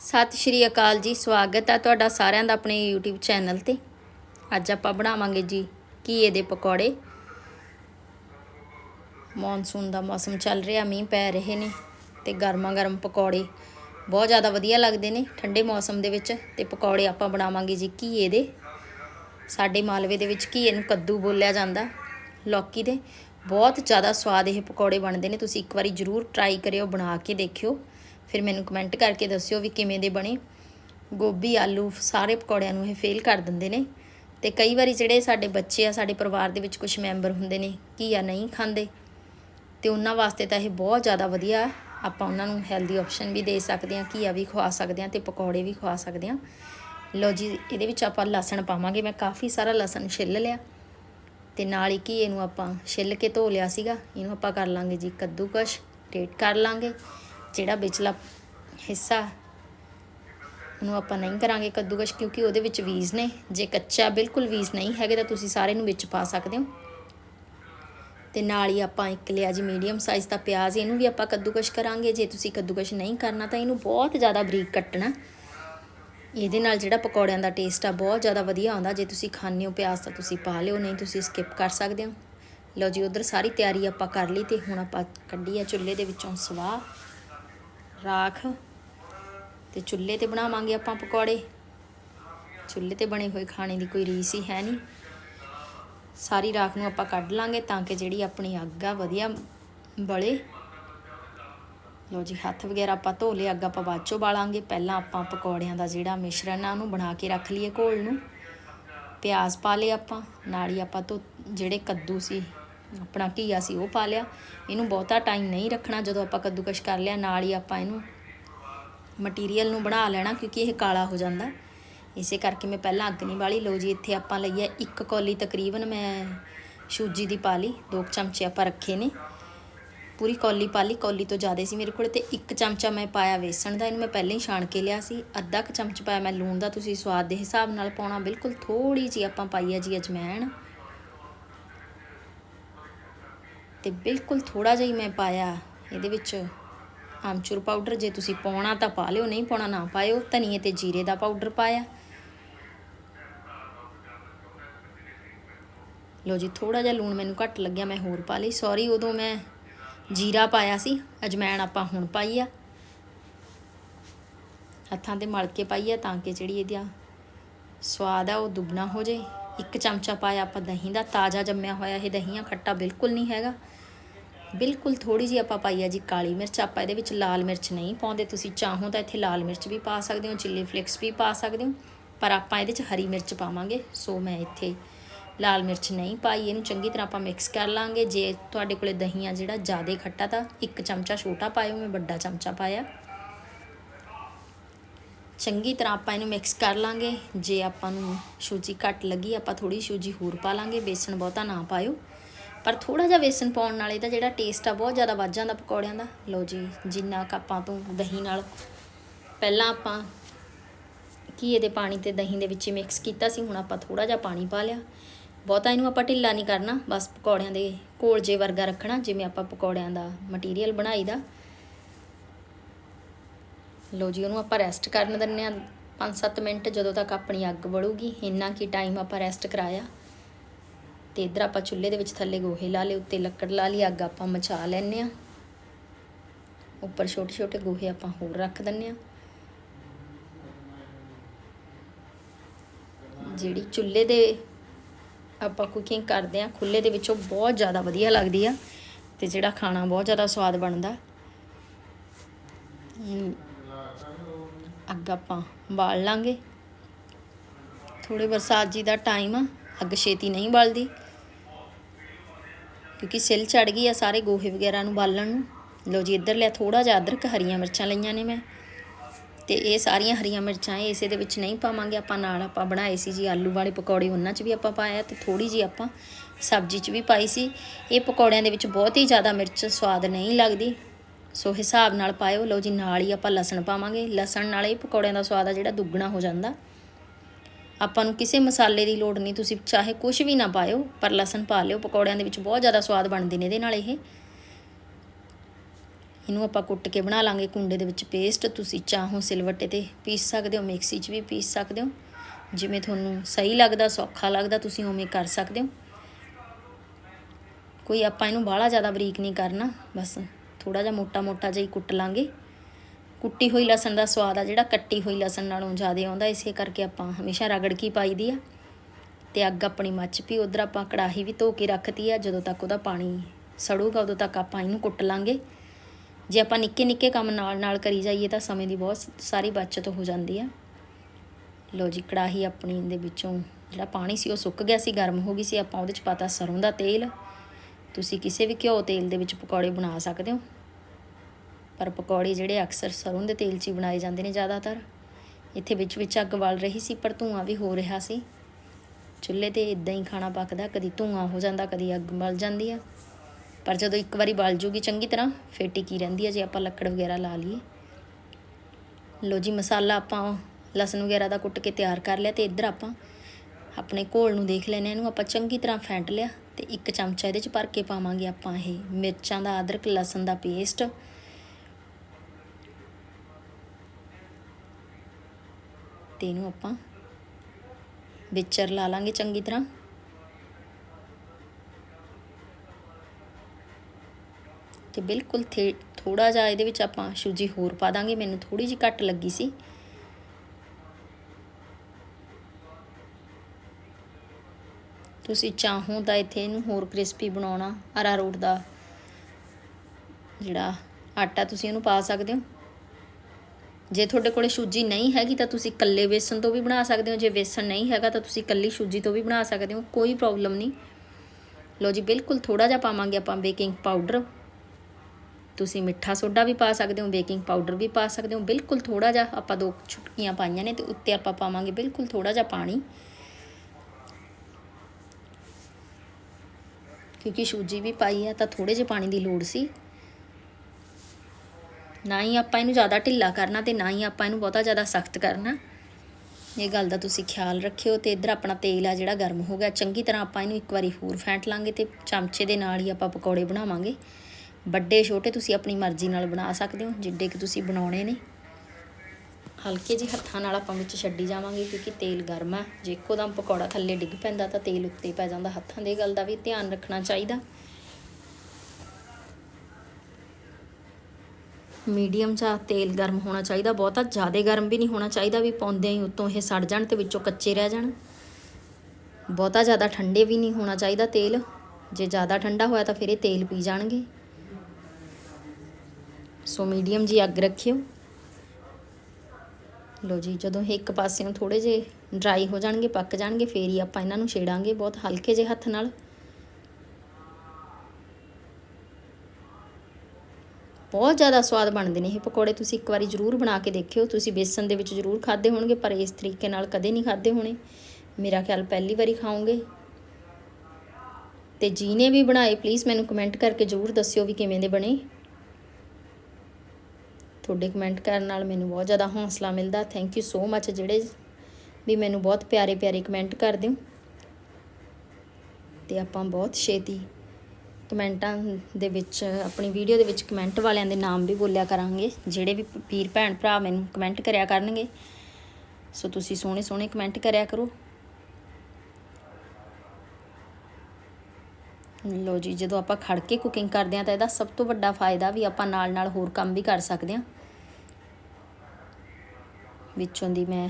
ਸਤਿ ਸ਼੍ਰੀ ਅਕਾਲ ਜੀ, ਸਵਾਗਤ ਹੈ ਤੁਹਾਡਾ ਸਾਰਿਆਂ ਦਾ ਆਪਣੇ YouTube ਚੈਨਲ ਤੇ। ਅੱਜ ਆਪਾਂ ਬਣਾਵਾਂਗੇ ਜੀ ਘੀਏ ਦੇ ਪਕੌੜੇ। ਮੌਨਸੂਨ ਦਾ ਮੌਸਮ ਚੱਲ ਰਿਹਾ, ਮੀਂਹ ਪੈ ਰਹੇ ਨੇ ਤੇ ਗਰਮਾ ਗਰਮ ਪਕੌੜੇ ਬਹੁਤ ਜ਼ਿਆਦਾ ਵਧੀਆ ਲੱਗਦੇ ਨੇ ਠੰਡੇ ਮੌਸਮ ਦੇ ਵਿੱਚ ਤੇ ਪਕੌੜੇ ਆਪਾਂ ਬਣਾਵਾਂਗੇ ਜੀ ਘੀਏ ਦੇ। ਸਾਡੇ ਮਾਲਵੇ ਦੇ ਵਿੱਚ ਘੀਏ ਨੂੰ ਕੱਦੂ ਬੋਲਿਆ ਜਾਂਦਾ, ਲੌਕੀ ਦੇ। ਬਹੁਤ ਜ਼ਿਆਦਾ ਸਵਾਦ ਇਹ ਪਕੌੜੇ ਬਣਦੇ ਨੇ, ਤੁਸੀਂ ਇੱਕ ਵਾਰੀ ਜ਼ਰੂਰ ਟਰਾਈ ਕਰਿਓ, ਬਣਾ ਕੇ ਦੇਖਿਓ। ਫਿਰ ਮੈਨੂੰ ਕਮੈਂਟ ਕਰਕੇ ਦੱਸਿਓ ਵੀ ਕਿਵੇਂ ਦੇ ਬਣੇ। ਗੋਭੀ, ਆਲੂ ਸਾਰੇ ਪਕੌੜਿਆਂ ਨੂੰ ਇਹ ਫੇਲ ਕਰ ਦਿੰਦੇ ਨੇ। ਤੇ ਕਈ ਵਾਰੀ ਜਿਹੜੇ ਸਾਡੇ ਬੱਚੇ ਆ, ਸਾਡੇ ਪਰਿਵਾਰ ਦੇ ਵਿੱਚ ਕੁਝ ਮੈਂਬਰ ਹੁੰਦੇ ਨੇ ਘੀਆ ਨਹੀਂ ਖਾਂਦੇ। ਤੇ ਉਹਨਾਂ ਵਾਸਤੇ ਤਾਂ ਇਹ ਬਹੁਤ ਜ਼ਿਆਦਾ ਵਧੀਆ ਆਪਾਂ ਉਹਨਾਂ ਨੂੰ ਹੈਲਦੀ ਆਪਸ਼ਨ ਵੀ ਦੇ ਸਕਦੇ ਹਾਂ, ਘੀਆ ਵੀ ਖਵਾ ਸਕਦੇ ਹਾਂ ਤੇ ਪਕੌੜੇ ਵੀ ਖਵਾ ਸਕਦੇ ਹਾਂ। ਲਓ ਜੀ, ਇਹਦੇ ਵਿੱਚ ਆਪਾਂ ਲਸਣ ਪਾਵਾਂਗੇ। ਮੈਂ ਕਾਫੀ ਸਾਰਾ ਲਸਣ ਛਿੱਲ ਲਿਆ। ਤੇ ਨਾਲ ਹੀ ਘੀਏ ਨੂੰ ਆਪਾਂ ਛਿੱਲ ਕੇ ਧੋ ਲਿਆ ਸੀਗਾ। ਇਹਨੂੰ ਆਪਾਂ ਕਰ ਲਾਂਗੇ ਜੀ ਕੱਦੂਕਸ਼ ਰੇਟ ਕਰ ਲਾਂਗੇ। ਜਿਹੜਾ ਵਿਚਲਾ ਹਿੱਸਾ ਉਹਨੂੰ ਆਪਾਂ ਨਹੀਂ ਕਰਾਂਗੇ ਕੱਦੂਕਸ਼, ਕਿਉਂਕਿ ਉਹਦੇ ਵਿੱਚ ਵੀਜ਼ ਨੇ। ਜੇ ਕੱਚਾ ਬਿਲਕੁਲ ਵੀਜ਼ ਨਹੀਂ ਹੈਗੇ ਤਾਂ ਤੁਸੀਂ ਸਾਰੇ ਨੂੰ ਵਿੱਚ ਪਾ ਸਕਦੇ ਹੋ। ਤੇ ਨਾਲ ਹੀ ਆਪਾਂ ਇੱਕ ਲਿਆ ਜੀ ਮੀਡੀਅਮ ਸਾਈਜ਼ ਦਾ ਪਿਆਜ਼, ਇਹਨੂੰ ਵੀ ਆਪਾਂ ਕੱਦੂਕਸ਼ ਕਰਾਂਗੇ। ਜੇ ਤੁਸੀਂ ਕੱਦੂਕਸ਼ ਨਹੀਂ ਕਰਨਾ ਤਾਂ ਇਹਨੂੰ ਬਹੁਤ ਜ਼ਿਆਦਾ ਬਰੀਕ ਕੱਟਣਾ। ਇਹਦੇ ਨਾਲ ਜਿਹੜਾ ਪਕੌੜਿਆਂ ਦਾ ਟੇਸਟ ਆ, ਬਹੁਤ ਜ਼ਿਆਦਾ ਵਧੀਆ ਆਉਂਦਾ। ਜੇ ਤੁਸੀਂ ਖਾਂਦੇ ਹੋ ਪਿਆਜ਼ ਤਾਂ ਤੁਸੀਂ ਪਾ ਲਿਓ, ਨਹੀਂ ਤੁਸੀਂ ਸਕਿਪ ਕਰ ਸਕਦੇ ਹੋ। ਲਓ ਜੀ, ਉਧਰ ਸਾਰੀ ਤਿਆਰੀ ਆਪਾਂ ਕਰ ਲਈ ਤੇ ਹੁਣ ਆਪਾਂ ਕੱਢੀ ਆ ਚੁੱਲ੍ਹੇ ਦੇ ਵਿੱਚੋਂ ਸਵਾਹ। ਰਾਖ ਤੇ ਚੁੱਲ੍ਹੇ ਤੇ ਬਣਾਵਾਂਗੇ ਆਪਾਂ ਪਕੌੜੇ। ਚੁੱਲ੍ਹੇ ਤੇ ਬਣੇ ਹੋਏ ਖਾਣੇ ਦੀ ਕੋਈ ਰੀਸ ਹੀ ਹੈ ਨਹੀਂ। ਸਾਰੀ ਰਾਖ ਨੂੰ ਆਪਾਂ ਕੱਢ ਲਾਂਗੇ ਤਾਂ ਕਿ ਜਿਹੜੀ ਆਪਣੀ ਅੱਗ ਆ ਵਧੀਆ ਬਲੇ। ਲੋ ਜੀ, ਹੱਥ ਵਗੈਰਾ ਆਪਾਂ ਧੋ ਲਏ, ਅੱਗ ਆਪਾਂ ਬਾਅਦ ਚੋਂ ਬਾਲਾਂਗੇ। ਪਹਿਲਾਂ ਆਪਾਂ ਪਕੌੜਿਆਂ ਦਾ ਜਿਹੜਾ ਮਿਸ਼ਰਣ ਆ ਉਹਨੂੰ ਬਣਾ ਕੇ ਰੱਖ ਲਈਏ ਘੋਲ ਨੂੰ। ਪਿਆਜ਼ ਪਾ ਲਏ ਆਪਾਂ, ਨਾਲ ਹੀ ਆਪਾਂ ਤੋਂ ਜਿਹੜੇ ਕੱਦੂ ਸੀ ਆਪਣਾ ਘੀਆ ਸੀ ਉਹ ਪਾ ਲਿਆ। ਇਹਨੂੰ ਬਹੁਤਾ ਟਾਈਮ ਨਹੀਂ ਰੱਖਣਾ, ਜਦੋਂ ਆਪਾਂ ਕੱਦੂਕਸ਼ ਕਰ ਲਿਆ, ਨਾਲ ਹੀ ਆਪਾਂ ਇਹਨੂੰ ਮਟੀਰੀਅਲ ਨੂੰ ਬਣਾ ਲੈਣਾ, ਕਿਉਂਕਿ ਇਹ ਕਾਲਾ ਹੋ ਜਾਂਦਾ। ਇਸੇ ਕਰਕੇ ਮੈਂ ਪਹਿਲਾਂ ਅੱਗ ਨਹੀਂ ਬਾਲੀ। ਲਓ ਜੀ, ਇੱਥੇ ਆਪਾਂ ਲਈ ਹੈ ਇੱਕ ਕੌਲੀ ਤਕਰੀਬਨ ਮੈਂ ਸੂਜੀ ਦੀ ਪਾ ਲਈ। ਦੋ ਕੁ ਚਮਚੇ ਆਪਾਂ ਰੱਖੇ ਨੇ। ਪੂਰੀ ਕੌਲੀ ਪਾ ਲਈ। ਕੌਲੀ ਤੋਂ ਜ਼ਿਆਦਾ ਸੀ ਮੇਰੇ ਕੋਲ ਤੇ ਇੱਕ ਚਮਚਾ ਮੈਂ ਪਾਇਆ ਵੇਸਣ ਦਾ। ਇਹਨੂੰ ਮੈਂ ਪਹਿਲਾਂ ਹੀ ਛਾਣ ਕੇ ਲਿਆ ਸੀ। ਅੱਧਾ ਕੁ ਚਮਚ ਪਾਇਆ ਮੈਂ ਲੂਣ ਦਾ। ਤੁਸੀਂ ਸਵਾਦ ਦੇ ਹਿਸਾਬ ਨਾਲ ਪਾਉਣਾ। ਬਿਲਕੁਲ ਥੋੜੀ ਜੀ ਆਪਾਂ ਪਾਈ ਹੈ ਜੀ ਅਜਮੈਣ। ਤੇ ਬਿਲਕੁਲ ਥੋੜਾ ਜਿਹਾ ਹੀ ਮੈਂ ਪਾਇਆ। ਇਹਦੇ ਵਿੱਚ ਆਮਚੂਰ ਪਾਊਡਰ ਜੇ ਤੁਸੀਂ ਪਾਉਣਾ ਤਾਂ ਪਾ ਲਿਓ, ਨਹੀਂ ਪਾਉਣਾ ਨਾ ਪਾਇਓ। ਧਨੀਏ ਤੇ ਜੀਰੇ ਦਾ ਪਾਊਡਰ ਪਾਇਆ। ਲੋ ਜੀ ਥੋੜਾ ਜਿਹਾ ਲੂਣ ਮੈਨੂੰ ਘੱਟ ਲੱਗਿਆ, ਮੈਂ ਹੋਰ ਪਾ ਲਈ। ਸੌਰੀ ਉਦੋਂ ਮੈਂ ਜੀਰਾ ਪਾਇਆ ਸੀ। ਅਜਮੈਣ ਆਪਾਂ ਹੁਣ ਪਾਈ ਆ। ਹੱਥਾਂ ਤੇ ਮਲ ਕੇ ਪਾਈ ਆ ਤਾਂ ਕਿ ਜਿਹੜੀ ਇਹਦਾ ਸਵਾਦ ਆ, ਉਹ ਦੁੱਗਣਾ ਹੋ ਜੇ ਇੱਕ ਚਮਚਾ ਪਾਇਆ ਆਪਾਂ ਦਹੀਂ ਦਾ, ਤਾਜ਼ਾ ਜੰਮਿਆ ਹੋਇਆ ਇਹ ਦਹੀਂ ਆ ਖੱਟਾ ਬਿਲਕੁਲ ਨਹੀਂ ਹੈਗਾ। ਬਿਲਕੁਲ ਥੋੜੀ ਜਿਹੀ ਆਪਾਂ ਪਾਈ ਆ ਜੀ ਕਾਲੀ ਮਿਰਚ, ਆਪਾਂ ਇਹਦੇ ਵਿੱਚ ਲਾਲ ਮਿਰਚ ਨਹੀਂ ਪਾਉਂਦੇ। ਤੁਸੀਂ ਚਾਹੋ ਤਾਂ ਇੱਥੇ ਲਾਲ ਮਿਰਚ ਵੀ ਪਾ ਸਕਦੇ ਹੋ, ਚਿੱਲੀ ਫਲੇਕਸ ਵੀ ਪਾ ਸਕਦੇ ਹੋ, ਪਰ ਆਪਾਂ ਇਹਦੇ 'ਚ ਹਰੀ ਮਿਰਚ ਪਾਵਾਂਗੇ, ਸੋ ਮੈਂ ਇੱਥੇ ਲਾਲ ਮਿਰਚ ਨਹੀਂ ਪਾਈ। ਇਹਨੂੰ ਚੰਗੀ ਤਰ੍ਹਾਂ ਆਪਾਂ ਮਿਕਸ ਕਰ ਲਾਂਗੇ। ਜੇ ਤੁਹਾਡੇ ਕੋਲੇ ਦਹੀਂ ਆ ਜਿਹੜਾ ਜ਼ਿਆਦਾ ਖੱਟਾ, ਤਾਂ ਇੱਕ ਚਮਚਾ ਛੋਟਾ ਪਾਇਓ, ਮੈਂ ਵੱਡਾ ਚਮਚਾ ਪਾਇਆ। ਚੰਗੀ ਤਰ੍ਹਾਂ ਆਪਾਂ ਇਹਨੂੰ ਮਿਕਸ ਕਰ ਲਾਂਗੇ। ਜੇ ਆਪਾਂ ਨੂੰ ਸੂਜੀ ਘੱਟ ਲੱਗੀ, ਆਪਾਂ ਥੋੜੀ ਸੂਜੀ ਹੋਰ ਪਾ ਲਾਂਗੇ, ਬੇਸਣ ਬਹੁਤਾ ਨਾ ਪਾਇਓ। ਪਰ ਥੋੜਾ ਜਿਹਾ ਵੇਸਣ ਪਾਉਣ ਨਾਲ ਇਹਦਾ ਜਿਹੜਾ ਟੇਸਟ ਆ, ਬਹੁਤ ਜ਼ਿਆਦਾ ਵੱਧ ਜਾਂਦਾ ਪਕੌੜਿਆਂ ਦਾ। ਲਓ ਜੀ, ਜਿੰਨਾ ਕੁ ਆਪਾਂ ਤੋਂ ਦਹੀਂ ਨਾਲ। ਪਹਿਲਾਂ ਆਪਾਂ ਘੀਏ ਦੇ ਪਾਣੀ ਤੇ ਦਹੀਂ ਦੇ ਵਿੱਚ ਮਿਕਸ ਕੀਤਾ ਸੀ, ਹੁਣ ਆਪਾਂ ਥੋੜਾ ਜਿਹਾ ਪਾਣੀ ਪਾ ਲਿਆ। ਬਹੁਤਾ ਇਹਨੂੰ ਆਪਾਂ ਢਿੱਲਾ ਨਹੀਂ ਕਰਨਾ, ਬਸ ਪਕੌੜਿਆਂ ਦੇ ਘੋਲ ਜੇ ਵਰਗਾ ਰੱਖਣਾ, ਜਿਵੇਂ ਆਪਾਂ ਪਕੌੜਿਆਂ ਦਾ ਮਟੀਰੀਅਲ ਬਣਾਈਦਾ ਲਓ ਜੀ, ਉਹਨੂੰ ਆਪਾਂ ਰੈਸਟ ਕਰਨ ਦਿੰਨੇ ਆ 5-7 ਮਿੰਟ ਜਦੋਂ ਤੱਕ ਆਪਣੀ ਅੱਗ ਬੜੂਗੀ, ਇੰਨਾ ਕੀ ਟਾਈਮ ਆਪਾਂ ਰੈਸਟ ਕਰਾਇਆ। ਤੇ ਇਧਰ ਆਪਾਂ ਚੁੱਲ੍ਹੇ ਦੇ ਵਿੱਚ ਥੱਲੇ ਗੋਹੇ ਲਾ ਲਏ, ਉੱਤੇ ਲੱਕੜ ਲਾ ਲਈ, ਅੱਗ ਆਪਾਂ ਮਚਾ ਲੈਨੇ ਆ ਉੱਪਰ ਛੋਟੇ ਛੋਟੇ ਗੋਹੇ ਆਪਾਂ ਹੋਰ ਰੱਖ ਦਿੰਨੇ ਆ ਜਿਹੜੀ ਚੁੱਲ੍ਹੇ ਦੇ ਆਪਾਂ ਕੁਕਿੰਗ ਕਰਦੇ ਆ ਖੁੱਲੇ ਦੇ ਵਿੱਚੋਂ ਬਹੁਤ ਜ਼ਿਆਦਾ ਵਧੀਆ ਲੱਗਦੀ ਆ ਤੇ ਜਿਹੜਾ ਖਾਣਾ ਬਹੁਤ ਜ਼ਿਆਦਾ ਸਵਾਦ ਬਣਦਾ। ਅੱਗ ਆਪਾਂ ਬਾਲ ਲਾਂਗੇ। ਥੋੜੇ ਬਰਸਾਤ ਜੀ ਦਾ ਟਾਈਮ ਆ, ਅੱਗ ਛੇਤੀ ਨਹੀਂ ਬਲਦੀ। ਕਿਉਂਕਿ ਸਿਲ ਚੜ ਗਈ ਆ ਸਾਰੇ ਗੋਹੇ ਵਗੈਰਾ ਨੂੰ ਬਾਲਣ ਨੂੰ। ਲਓ ਜੀ, ਇੱਧਰ ਲਿਆ ਥੋੜਾ ਜਿਹਾ ਅਦਰਕ, ਹਰੀਆਂ ਮਿਰਚਾਂ ਲਈਆਂ ਨੇ ਮੈਂ। ਤੇ ਇਹ ਸਾਰੀਆਂ ਹਰੀਆਂ ਮਿਰਚਾਂ ਇਹ ਇਸੇ ਦੇ ਵਿੱਚ ਨਹੀਂ ਪਾਵਾਂਗੇ, ਆਪਾਂ ਨਾਲ ਆਪਾਂ ਬਣਾਏ ਸੀ ਜੀ ਆਲੂ ਵਾਲੇ ਪਕੌੜੇ, ਉਹਨਾਂ 'ਚ ਵੀ ਆਪਾਂ ਪਾਇਆ ਤੇ ਥੋੜੀ ਜੀ ਆਪਾਂ ਸਬਜ਼ੀ 'ਚ ਵੀ ਪਾਈ ਸੀ। ਇਹ ਪਕੌੜਿਆਂ ਦੇ ਵਿੱਚ ਬਹੁਤ ਹੀ ਜ਼ਿਆਦਾ ਮਿਰਚ ਸਵਾਦ ਨਹੀਂ ਲੱਗਦੀ। ਸੋ ਹਿਸਾਬ ਨਾਲ ਪਾਇਓ। ਲਓ ਜੀ, ਨਾਲ ਹੀ ਆਪਾਂ ਲਸਣ ਪਾਵਾਂਗੇ। ਲਸਣ ਨਾਲ ਇਹ ਪਕੌੜਿਆਂ ਦਾ ਸਵਾਦ ਆ ਜਿਹੜਾ ਦੁੱਗਣਾ ਹੋ ਜਾਂਦਾ। ਆਪਾਂ ਨੂੰ ਕਿਸੇ ਮਸਾਲੇ ਦੀ ਲੋੜ ਨਹੀਂ, ਤੁਸੀਂ ਚਾਹੇ ਕੁਝ ਵੀ ਨਾ ਪਾਇਓ, ਪਰ ਲਸਣ ਪਾ ਲਿਓ, ਪਕੌੜਿਆਂ ਦੇ ਵਿੱਚ ਬਹੁਤ ਜ਼ਿਆਦਾ ਸਵਾਦ ਬਣਦੇ ਨੇ ਇਹਦੇ ਨਾਲ ਇਹ। ਇਹਨੂੰ ਆਪਾਂ ਕੁੱਟ ਕੇ ਬਣਾ ਲਾਂਗੇ ਕੁੰਡੇ ਦੇ ਵਿੱਚ ਪੇਸਟ ਤੁਸੀਂ ਚਾਹੋ ਸਿਲਵੱਟੇ ਤੇ ਪੀਸ ਸਕਦੇ ਹੋ, ਮਿਕਸੀ 'ਚ ਵੀ ਪੀਸ ਸਕਦੇ ਹੋ। ਜਿਵੇਂ ਤੁਹਾਨੂੰ ਸਹੀ ਲੱਗਦਾ, ਸੌਖਾ ਲੱਗਦਾ, ਤੁਸੀਂ ਉਵੇਂ ਕਰ ਸਕਦੇ ਹੋ। ਕੋਈ ਆਪਾਂ ਇਹਨੂੰ ਬਾਹਲਾ ਜ਼ਿਆਦਾ ਬਰੀਕ ਨਹੀਂ ਕਰਨਾ, ਬਸ ਥੋੜਾ ਜਿਹਾ ਮੋਟਾ ਮੋਟਾ ਜਿਹਾ ਹੀ ਕੁੱਟ ਲਾਂਗੇ। ਕੁੱਟੀ ਹੋਈ ਲਸਣ ਦਾ ਸਵਾਦ ਆ, ਜਿਹੜਾ ਕੱਟੀ ਹੋਈ ਲਸਣ ਨਾਲੋਂ ਜ਼ਿਆਦਾ ਆਉਂਦਾ, ਇਸੇ ਕਰਕੇ ਆਪਾਂ ਹਮੇਸ਼ਾ ਰਗੜ ਕੀ ਪਾਈਦੀ ਆ। ਤੇ ਅੱਗ ਆਪਣੀ ਮੱਚ ਪਈ, ਉਧਰ ਆਪਾਂ ਕੜਾਹੀ ਵੀ ਧੋ ਕੇ ਰੱਖਤੀ ਆ, ਜਦੋਂ ਤੱਕ ਉਹਦਾ ਪਾਣੀ ਸੜੂਗਾ, ਉਦੋਂ ਤੱਕ ਆਪਾਂ ਇਹਨੂੰ ਕੁੱਟ ਲਾਂਗੇ। ਜੇ ਆਪਾਂ ਨਿੱਕੇ ਨਿੱਕੇ ਕੰਮ ਨਾਲ ਨਾਲ ਕਰੀ ਜਾਈਏ, ਤਾਂ ਸਮੇਂ ਦੀ ਬਹੁਤ ਸਾਰੀ ਬਚਤ ਹੋ ਜਾਂਦੀ ਆ। ਲੋ ਜੀ, ਕੜਾਹੀ ਆਪਣੀ ਦੇ ਵਿੱਚੋਂ, ਜਿਹੜਾ ਪਾਣੀ ਸੀ, ਉਹ ਸੁੱਕ ਗਿਆ ਸੀ, ਗਰਮ ਹੋ ਗਈ ਸੀ, ਆਪਾਂ ਉਹਦੇ ਚ ਪਾਤਾ ਸਰੋਂ ਦਾ ਤੇਲ। ਤੁਸੀਂ ਕਿਸੇ ਵੀ ਘਿਓ ਤੇਲ ਦੇ ਵਿੱਚ ਪਕੌੜੇ ਬਣਾ ਸਕਦੇ ਹੋ। ਪਰ ਪਕੌੜੇ ਜਿਹੜੇ ਅਕਸਰ ਸਰੋਂ ਦੇ ਤੇਲ 'ਚ ਹੀ ਬਣਾਏ ਜਾਂਦੇ ਨੇ ਜ਼ਿਆਦਾਤਰ। ਇੱਥੇ ਵਿੱਚ ਵਿੱਚ ਅੱਗ ਵਲ ਰਹੀ ਸੀ, ਪਰ ਧੂਆਂ ਵੀ ਹੋ ਰਿਹਾ ਸੀ। ਚੁੱਲ੍ਹੇ ਤੇ ਇਦਾਂ ਹੀ ਖਾਣਾ ਪੱਕਦਾ, ਕਦੀ ਧੂਆਂ ਹੋ ਜਾਂਦਾ, ਕਦੀ ਅੱਗ ਬਲ ਜਾਂਦੀ ਆ। ਪਰ ਜਦੋਂ ਇੱਕ ਵਾਰੀ ਬਲ ਜੂਗੀ ਚੰਗੀ ਤਰ੍ਹਾਂ, ਫਿਰ ਟਿਕੀ ਰਹਿੰਦੀ ਆ, ਜੇ ਆਪਾਂ ਲੱਕੜ ਵਗੈਰਾ ਲਾ ਲਈਏ। ਲੋ ਜੀ, ਮਸਾਲਾ ਆਪਾਂ ਲਸਣ ਵਗੈਰਾ ਦਾ ਕੁੱਟ ਕੇ ਤਿਆਰ ਕਰ ਲਿਆ ਤੇ ਇੱਧਰ ਆਪਾਂ ਆਪਣੇ ਘੋਲ ਨੂੰ ਦੇਖ ਲੈਨੇ ਇਹਨੂੰ ਆਪਾਂ ਚੰਗੀ ਤਰ੍ਹਾਂ ਫੈਂਟ ਲਿਆ ਤੇ ਇੱਕ ਚਮਚਾ ਇਹਦੇ ਚ ਭਰ ਕੇ ਪਾਵਾਂਗੇ ਆਪਾਂ ਇਹ ਮਿਰਚਾਂ ਦਾ ਅਦਰਕ, ਲਸਣ ਦਾ ਪੇਸਟ। ਤੇ ਇਹਨੂੰ ਆਪਾਂ ਵਿਚਰ ਲਾ ਲਾਂਗੇ ਚੰਗੀ ਤਰ੍ਹਾਂ। ਤੇ ਬਿਲਕੁਲ ਥੋੜਾ ਜਿਹਾ ਇਹਦੇ ਵਿੱਚ ਆਪਾਂ ਸੂਜੀ ਹੋਰ ਪਾ ਦਾਂਗੇ, ਮੈਨੂੰ ਥੋੜੀ ਜਿਹੀ ਘੱਟ ਲੱਗੀ ਸੀ। ਤੁਸੀਂ ਚਾਹੋ ਤਾਂ ਇੱਥੇ ਇਹਨੂੰ ਹੋਰ ਕ੍ਰਿਸਪੀ ਬਣਾਉਣਾ ਅਰਾਰੋਟ ਦਾ ਜਿਹੜਾ ਆਟਾ ਤੁਸੀਂ ਇਹਨੂੰ ਪਾ ਸਕਦੇ ਹੋ। ਜੇ ਤੁਹਾਡੇ ਕੋਲੇ ਸੂਜੀ ਨਹੀਂ ਹੈਗੀ ਤਾਂ ਤੁਸੀਂ ਕੱਲੇ ਵੇਸਣ ਤੋਂ ਵੀ ਬਣਾ ਸਕਦੇ ਹੋ, ਜੇ ਵੇਸਣ ਨਹੀਂ ਹੈਗਾ ਤਾਂ ਤੁਸੀਂ ਕੱਲੀ ਸੂਜੀ ਤੋਂ ਵੀ ਬਣਾ ਸਕਦੇ ਹੋ, ਕੋਈ ਪ੍ਰੋਬਲਮ ਨਹੀਂ। ਲੋ ਜੀ, ਬਿਲਕੁਲ ਥੋੜਾ ਜਿਹਾ ਪਾਵਾਂਗੇ ਆਪਾਂ ਬੇਕਿੰਗ ਪਾਊਡਰ ਤੁਸੀਂ ਮਿੱਠਾ ਸੋਡਾ ਵੀ ਪਾ ਸਕਦੇ ਹੋ ਬੇਕਿੰਗ ਪਾਊਡਰ ਵੀ ਪਾ ਸਕਦੇ ਹੋ, ਬਿਲਕੁਲ ਥੋੜਾ ਜਿਹਾ ਆਪਾਂ ਦੋ ਛੁਟਕੀਆਂ ਪਾਈਆਂ ਨੇ ਤੇ ਉੱਤੇ ਆਪਾਂ ਪਾਵਾਂਗੇ ਬਿਲਕੁਲ ਥੋੜਾ ਜਿਹਾ ਪਾਣੀ। ਕਿਉਂਕਿ ਸੂਜੀ ਵੀ ਪਾਈ ਆ ਤਾਂ ਥੋੜੇ ਜਿਹੇ ਪਾਣੀ ਦੀ ਲੋੜ ਸੀ। ਨਾ ਹੀ ਆਪਾਂ ਇਹਨੂੰ ਜ਼ਿਆਦਾ ਢਿੱਲਾ ਕਰਨਾ ਤੇ ਨਾ ਹੀ ਆਪਾਂ ਇਹਨੂੰ ਬਹੁਤਾ ਜ਼ਿਆਦਾ ਸਖਤ ਕਰਨਾ। ਇਹ ਗੱਲ ਦਾ ਤੁਸੀਂ ਖਿਆਲ ਰੱਖਿਓ ਤੇ ਇੱਧਰ ਆਪਣਾ ਤੇਲ ਆ ਜਿਹੜਾ ਗਰਮ ਹੋ ਗਿਆ। ਚੰਗੀ ਤਰ੍ਹਾਂ ਆਪਾਂ ਇਹਨੂੰ ਇੱਕ ਵਾਰੀ ਹੋਰ ਫੈਂਟ ਲਾਂਗੇ ਤੇ ਚਮਚੇ ਦੇ ਨਾਲ ਹੀ ਆਪਾਂ ਪਕੌੜੇ ਬਣਾਵਾਂਗੇ। ਵੱਡੇ, ਛੋਟੇ ਤੁਸੀਂ ਆਪਣੀ ਮਰਜ਼ੀ ਨਾਲ ਬਣਾ ਸਕਦੇ ਹੋ, ਜਿੱਡੇ ਕਿ ਤੁਸੀਂ ਬਣਾਉਣੇ ਨੇ। ਹਲਕੇ ਜਿਹੇ ਹੱਥਾਂ ਨਾਲ ਆਪਾਂ ਵਿੱਚ ਛੱਡੀ ਜਾਵਾਂਗੇ ਕਿਉਂਕਿ ਤੇਲ ਗਰਮ ਹੈ ਜੇ ਇੱਕੋ ਦਮ ਪਕੌੜਾ ਥੱਲੇ ਡਿੱਗ ਪੈਂਦਾ ਤਾਂ ਤੇਲ ਉੱਤੇ ਪੈ ਜਾਂਦਾ ਹੱਥਾਂ ਦੇ। ਗੱਲ ਦਾ ਵੀ ਧਿਆਨ ਰੱਖਣਾ ਚਾਹੀਦਾ। ਮੀਡੀਅਮ ਚਾ ਤੇਲ ਗਰਮ ਹੋਣਾ ਚਾਹੀਦਾ ਬਹੁਤਾ, ਜ਼ਿਆਦਾ ਗਰਮ ਵੀ ਨਹੀਂ ਹੋਣਾ ਚਾਹੀਦਾ ਵੀ ਪਾਉਂਦਿਆਂ ਹੀ ਉੱਤੋਂ ਇਹ ਸੜ ਜਾਣ ਤੇ ਵਿੱਚੋਂ ਕੱਚੇ ਰਹਿ ਜਾਣ। ਬਹੁਤਾ ਜ਼ਿਆਦਾ ਠੰਡੇ ਵੀ ਨਹੀਂ ਹੋਣਾ ਚਾਹੀਦਾ ਤੇਲ। ਜੇ ਜ਼ਿਆਦਾ ਠੰਡਾ ਹੋਇਆ ਤਾਂ ਫਿਰ ਇਹ ਤੇਲ ਪੀ ਜਾਣਗੇ। ਸੋ ਮੀਡੀਅਮ ਜੀ ਅੱਗ ਰੱਖਿਓ। ਲੋ ਜੀ, ਜਦੋਂ ਇਹ ਇੱਕ ਪਾਸੇ ਨੂੰ ਥੋੜੇ ਜੇ ਡਰਾਈ ਹੋ ਜਾਣਗੇ, ਪੱਕ ਜਾਣਗੇ, ਫੇਰ ਹੀ ਆਪਾਂ ਇਹਨਾਂ ਨੂੰ ਛੇੜਾਂਗੇ ਬਹੁਤ ਹਲਕੇ ਜਿਹੇ ਹੱਥ ਨਾਲ। ਬਹੁਤ ਜ਼ਿਆਦਾ ਸਵਾਦ ਬਣਦੇ ਨੇ ਇਹ ਪਕੌੜੇ, ਤੁਸੀਂ ਇੱਕ ਵਾਰੀ ਜ਼ਰੂਰ ਬਣਾ ਕੇ ਦੇਖਿਓ। ਤੁਸੀਂ ਬੇਸਨ ਦੇ ਵਿੱਚ ਜ਼ਰੂਰ ਖਾਦੇ ਹੋਣਗੇ, ਪਰ ਇਸ ਤਰੀਕੇ ਨਾਲ ਕਦੇ ਨਹੀਂ ਖਾਦੇ ਹੋਣੇ। ਮੇਰਾ ਖਿਆਲ ਪਹਿਲੀ ਵਾਰੀ ਖਾਓਗੇ। ਤੇ ਜਿਹਨੇ ਵੀ ਬਣਾਏ ਪਲੀਜ਼ ਮੈਨੂੰ ਕਮੈਂਟ ਕਰਕੇ ਜ਼ਰੂਰ ਦੱਸਿਓ ਵੀ ਕਿਵੇਂ ਦੇ ਬਣੇ। ਤੁਹਾਡੇ ਕਮੈਂਟ ਕਰਨ ਨਾਲ ਮੈਨੂੰ ਬਹੁਤ ਜ਼ਿਆਦਾ ਹੌਸਲਾ ਮਿਲਦਾ। ਥੈਂਕ ਯੂ ਸੋ ਮੱਚ ਜਿਹੜੇ ਵੀ ਮੈਨੂੰ ਬਹੁਤ ਪਿਆਰੇ ਪਿਆਰੇ ਕਮੈਂਟ ਕਰਦੇ ਹੋ। ਤੇ ਆਪਾਂ ਬਹੁਤ ਛੇਤੀ ਕਮੈਂਟਾਂ ਦੇ ਵਿੱਚ, ਆਪਣੀ ਵੀਡੀਓ ਦੇ ਵਿੱਚ ਕਮੈਂਟ ਵਾਲਿਆਂ ਦੇ ਨਾਮ ਵੀ ਬੋਲਿਆ ਕਰਾਂਗੇ, ਜਿਹੜੇ ਵੀ ਵੀਰ ਭੈਣ ਭਰਾ ਮੈਨੂੰ ਕਮੈਂਟ ਕਰਿਆ ਕਰਨਗੇ। ਸੋ ਤੁਸੀਂ ਸੋਹਣੇ ਸੋਹਣੇ ਕਮੈਂਟ ਕਰਿਆ ਕਰੋ। ਲੋ ਜੀ, ਜਦੋਂ ਆਪਾਂ ਖੜ ਕੇ ਕੁਕਿੰਗ ਕਰਦੇ ਆ ਤਾਂ ਇਹਦਾ ਸਭ ਤੋਂ ਵੱਡਾ ਫਾਇਦਾ ਵੀ ਆਪਾਂ ਨਾਲ ਨਾਲ ਹੋਰ ਕੰਮ ਵੀ ਕਰ ਸਕਦੇ ਆ ਵਿੱਚੋਂ ਦੀ ਮੈਂ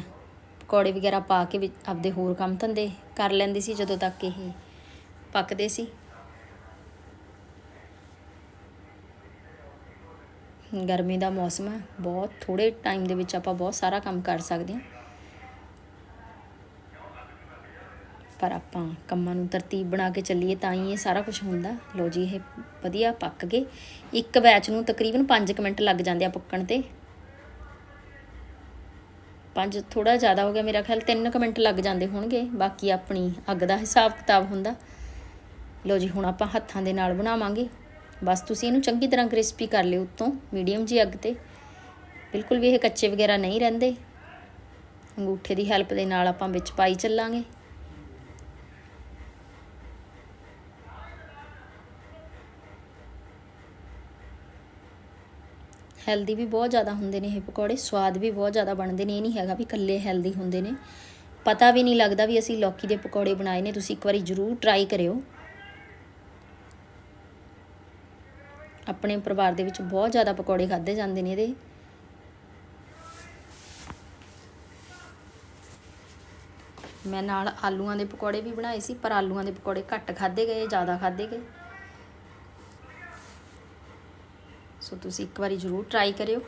ਪਕੌੜੇ ਵਗੈਰਾ ਪਾ ਕੇ ਵਿੱਚ ਆਪਦੇ ਹੋਰ ਕੰਮ ਧੰਦੇ ਕਰ ਲੈਂਦੀ ਸੀ ਜਦੋਂ ਤੱਕ ਇਹ ਪੱਕਦੇ ਸੀ। ਗਰਮੀ ਦਾ ਮੌਸਮ ਹੈ, ਬਹੁਤ ਥੋੜੇ ਟਾਈਮ ਦੇ ਵਿੱਚ ਆਪਾਂ ਬਹੁਤ ਸਾਰਾ ਕੰਮ ਕਰ ਸਕਦੇ ਹਾਂ। ਪਰ ਆਪਾਂ ਕੰਮਾਂ ਨੂੰ ਤਰਤੀਬ ਬਣਾ ਕੇ ਚੱਲੀਏ ਤਾਂ ਹੀ ਇਹ ਸਾਰਾ ਕੁਝ ਹੁੰਦਾ। ਲੋ ਜੀ, ਇਹ ਵਧੀਆ ਪੱਕ ਗਏ। ਇੱਕ ਬੈਚ ਨੂੰ ਤਕਰੀਬਨ 5 ਮਿੰਟ ਲੱਗ ਜਾਂਦੇ ਆ ਪੱਕਣ ਤੇ। 5 ਥੋੜਾ ਜ਼ਿਆਦਾ ਹੋ ਗਿਆ ਮੇਰਾ ਖਿਆਲ 3 ਮਿੰਟ ਲੱਗ ਜਾਂਦੇ ਹੋਣਗੇ। ਬਾਕੀ ਆਪਣੀ ਅੱਗ ਦਾ ਹਿਸਾਬ ਕਿਤਾਬ ਹੁੰਦਾ। ਲੋ ਜੀ, ਹੁਣ ਆਪਾਂ ਹੱਥਾਂ ਦੇ ਨਾਲ ਬਣਾਵਾਂਗੇ। ਬਸ ਤੁਸੀਂ ਇਹਨੂੰ ਚੰਗੀ ਤਰ੍ਹਾਂ ਕ੍ਰਿਸਪੀ ਕਰ ਲਿਓ ਉੱਤੋਂ ਮੀਡੀਅਮ ਜੀ ਅੱਗ ਤੇ। ਬਿਲਕੁਲ ਵੀ ਇਹ ਕੱਚੇ ਵਗੈਰਾ ਨਹੀਂ ਰਹਿੰਦੇ। ਅੰਗੂਠੇ ਦੀ ਹੈਲਪ ਦੇ ਨਾਲ ਆਪਾਂ ਵਿੱਚ ਪਾਈ ਚੱਲਾਂਗੇ। ਹੈਲਦੀ ਵੀ ਬਹੁਤ ਜ਼ਿਆਦਾ ਹੁੰਦੇ ਨੇ ਇਹ ਪਕੌੜੇ, ਸਵਾਦ ਵੀ ਬਹੁਤ ਜ਼ਿਆਦਾ ਬਣਦੇ ਨੇ। ਇਹ ਨਹੀਂ ਹੈਗਾ ਵੀ ਇਕੱਲੇ ਹੈਲਦੀ ਹੁੰਦੇ ਨੇ। ਪਤਾ ਵੀ ਨਹੀਂ ਲੱਗਦਾ ਵੀ ਅਸੀਂ ਲੌਕੀ ਦੇ ਪਕੌੜੇ ਬਣਾਏ ਨੇ, ਤੁਸੀਂ ਇੱਕ ਵਾਰੀ ਜ਼ਰੂਰ ਟਰਾਈ ਕਰਿਓ। ਆਪਣੇ ਪਰਿਵਾਰ ਦੇ ਵਿੱਚ ਬਹੁਤ ਜ਼ਿਆਦਾ ਪਕੌੜੇ ਖਾਦੇ ਜਾਂਦੇ ਨੇ ਇਹਦੇ। ਮੈਂ ਨਾਲ ਆਲੂਆਂ ਦੇ ਪਕੌੜੇ ਵੀ ਬਣਾਏ ਸੀ, ਪਰ ਆਲੂਆਂ ਦੇ ਪਕੌੜੇ ਘੱਟ ਖਾਦੇ ਗਏ, ਜ਼ਿਆਦਾ ਖਾਦੇ ਗਏ। ਸੋ ਤੁਸੀਂ ਇੱਕ ਵਾਰੀ ਜ਼ਰੂਰ ਟਰਾਈ ਕਰਿਓ।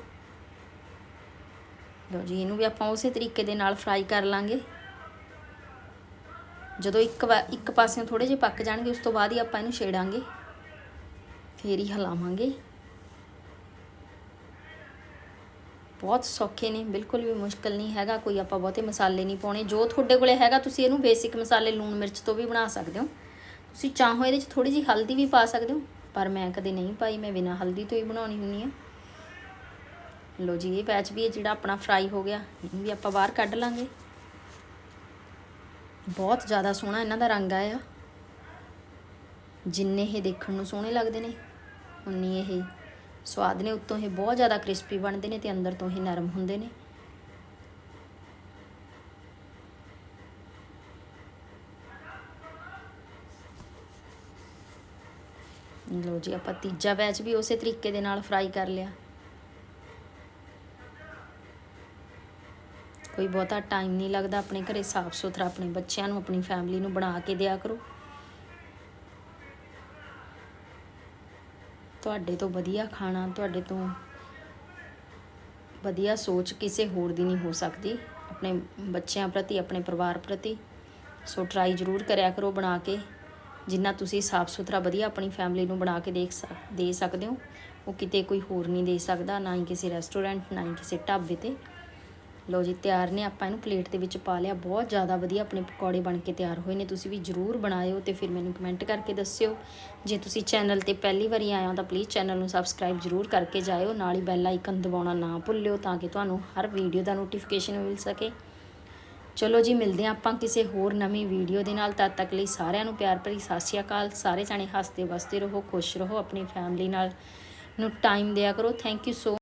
ਲਓ ਜੀ, ਇਹਨੂੰ ਵੀ ਆਪਾਂ ਉਸੇ ਤਰੀਕੇ ਦੇ ਨਾਲ ਫਰਾਈ ਕਰ ਲਾਂਗੇ। ਜਦੋਂ ਇੱਕ ਵਾ, ਇੱਕ ਪਾਸਿਓਂ ਥੋੜੇ ਜਿਹੇ ਪੱਕ ਜਾਣਗੇ, ਉਸ ਤੋਂ ਬਾਅਦ ਹੀ ਆਪਾਂ ਇਹਨੂੰ ਛੇੜਾਂਗੇ। ਫੇਰ ਹੀ ਹਿਲਾਵਾਂਗੇ। ਬਹੁਤ ਸੌਖੇ ਨੇ, ਬਿਲਕੁਲ ਵੀ ਮੁਸ਼ਕਲ ਨਹੀਂ ਹੈਗਾ, ਕੋਈ ਆਪਾਂ ਬਹੁਤੇ ਮਸਾਲੇ ਨਹੀਂ ਪਾਉਣੇ। ਜੋ ਤੁਹਾਡੇ ਕੋਲੇ ਹੈਗਾ, ਤੁਸੀਂ ਇਹਨੂੰ ਬੇਸਿਕ ਮਸਾਲੇ, ਲੂਣ ਮਿਰਚ ਤੋਂ ਵੀ ਬਣਾ ਸਕਦੇ ਹੋ। ਤੁਸੀਂ ਚਾਹੋ ਇਹਦੇ 'ਚ ਥੋੜੀ ਜਿਹੀ ਹਲਦੀ ਵੀ ਪਾ ਸਕਦੇ ਹੋ, ਪਰ ਮੈਂ ਕਦੇ ਨਹੀਂ ਪਾਈ, ਮੈਂ ਬਿਨਾਂ ਹਲਦੀ ਤੋਂ ਹੀ ਬਣਾਉਣੀ ਹੁੰਦੀ ਆ ਲੋ ਜੀ, ਇਹ ਪੈਚ ਵੀ ਜਿਹੜਾ ਆਪਣਾ ਫਰਾਈ ਹੋ ਗਿਆ, ਇਹਨੂੰ ਵੀ ਆਪਾਂ ਬਾਹਰ ਕੱਢ ਲਾਂਗੇ। ਬਹੁਤ ਜ਼ਿਆਦਾ ਸੋਹਣਾ ਇਹਨਾਂ ਦਾ ਰੰਗ ਆਇਆ। ਜਿੰਨੇ ਇਹ ਦੇਖਣ ਨੂੰ ਸੋਹਣੇ ਲੱਗਦੇ ਨੇ। ਉਨੀ ਇਹ ਸਵਾਦ ਨੇ, ਉੱਤੋਂ ਇਹ ਬਹੁਤ ਜ਼ਿਆਦਾ ਕ੍ਰਿਸਪੀ ਬਣਦੇ ਨੇ ਤੇ ਅੰਦਰ ਤੋਂ ਇਹ ਨਰਮ ਹੁੰਦੇ ਨੇ। ਲੋ ਜੀ, ਆਪਾਂ ਤੀਜਾ ਬੈਚ ਵੀ ਉਸੇ ਤਰੀਕੇ ਦੇ ਨਾਲ ਫਰਾਈ ਕਰ ਲਿਆ। ਕੋਈ ਬਹੁਤਾ ਟਾਈਮ ਨਹੀਂ ਲੱਗਦਾ, ਆਪਣੇ ਘਰੇ ਸਾਫ਼ ਸੁਥਰਾ ਆਪਣੇ ਬੱਚਿਆਂ ਨੂੰ, ਆਪਣੀ ਫੈਮਿਲੀ ਨੂੰ ਬਣਾ ਕੇ ਦਿਆ ਕਰੋ। ਤੁਹਾਡੇ ਤੋਂ ਵਧੀਆ ਖਾਣਾ, ਤੁਹਾਡੇ ਤੋਂ ਵਧੀਆ ਸੋਚ ਕਿਸੇ ਹੋਰ ਦੀ ਨਹੀਂ ਹੋ ਸਕਦੀ। ਆਪਣੇ ਬੱਚਿਆਂ ਪ੍ਰਤੀ, ਆਪਣੇ ਪਰਿਵਾਰ ਪ੍ਰਤੀ। ਸੋ ਟਰਾਈ ਜ਼ਰੂਰ ਕਰਿਆ ਕਰੋ ਬਣਾ ਕੇ। ਜਿੰਨਾ ਤੁਸੀਂ ਸਾਫ਼ ਸੁਥਰਾ, ਵਧੀਆ ਆਪਣੀ ਫੈਮਿਲੀ ਨੂੰ ਬਣਾ ਕੇ ਦੇਖ ਸਕ, ਦੇ ਸਕਦੇ ਹੋ। ਉਹ ਕਿਤੇ ਕੋਈ ਹੋਰ ਨਹੀਂ ਦੇ ਸਕਦਾ, ਨਾ ਹੀ ਕਿਸੇ ਰੈਸਟੋਰੈਂਟ ਨਾ ਹੀ ਕਿਸੇ ਢਾਬੇ ਤੇ। ਲਓ ਜੀ, ਤਿਆਰ ਨੇ ਆਪਾਂ ਇਹਨੂੰ ਪਲੇਟ ਦੇ ਵਿੱਚ ਪਾ ਲਿਆ। ਬਹੁਤ ਜ਼ਿਆਦਾ ਵਧੀਆ ਆਪਣੇ ਪਕੌੜੇ ਬਣ ਕੇ ਤਿਆਰ ਹੋਏ ਨੇ। ਤੁਸੀਂ ਵੀ ਜਰੂਰ ਬਣਾਇਓ ਤੇ ਫਿਰ ਮੈਨੂੰ ਕਮੈਂਟ ਕਰਕੇ ਦੱਸਿਓ। ਜੇ ਤੁਸੀਂ ਚੈਨਲ ਤੇ ਪਹਿਲੀ ਵਾਰੀ ਆਏ ਹੋ ਤਾਂ ਪਲੀਜ਼ ਚੈਨਲ ਨੂੰ ਸਬਸਕ੍ਰਾਈਬ ਜਰੂਰ ਕਰਕੇ ਜਾਇਓ। ਨਾਲ ਹੀ ਬੈਲ ਆਈਕਨ ਦਬਾਉਣਾ ਨਾ ਭੁੱਲਿਓ ਤਾਂ ਕਿ ਤੁਹਾਨੂੰ ਹਰ ਵੀਡੀਓ ਦਾ ਨੋਟੀਫਿਕੇਸ਼ਨ ਮਿਲ ਸਕੇ। ਚਲੋ ਜੀ, ਮਿਲਦੇ ਹਾਂ ਆਪਾਂ ਕਿਸੇ ਹੋਰ ਨਵੀਂ ਵੀਡੀਓ ਦੇ ਨਾਲ। ਤਦ ਤੱਕ ਲਈ ਸਾਰਿਆਂ ਨੂੰ ਪਿਆਰ ਭਰੀ ਸਤਿ ਸ਼੍ਰੀ ਅਕਾਲ। ਸਾਰੇ ਜਾਣੇ ਹੱਸਦੇ ਵਸਦੇ ਰਹੋ, ਖੁਸ਼ ਰਹੋ, ਆਪਣੀ ਫੈਮਿਲੀ ਨਾਲ ਨੂੰ ਟਾਈਮ ਦਿਆ ਕਰੋ। Thank you so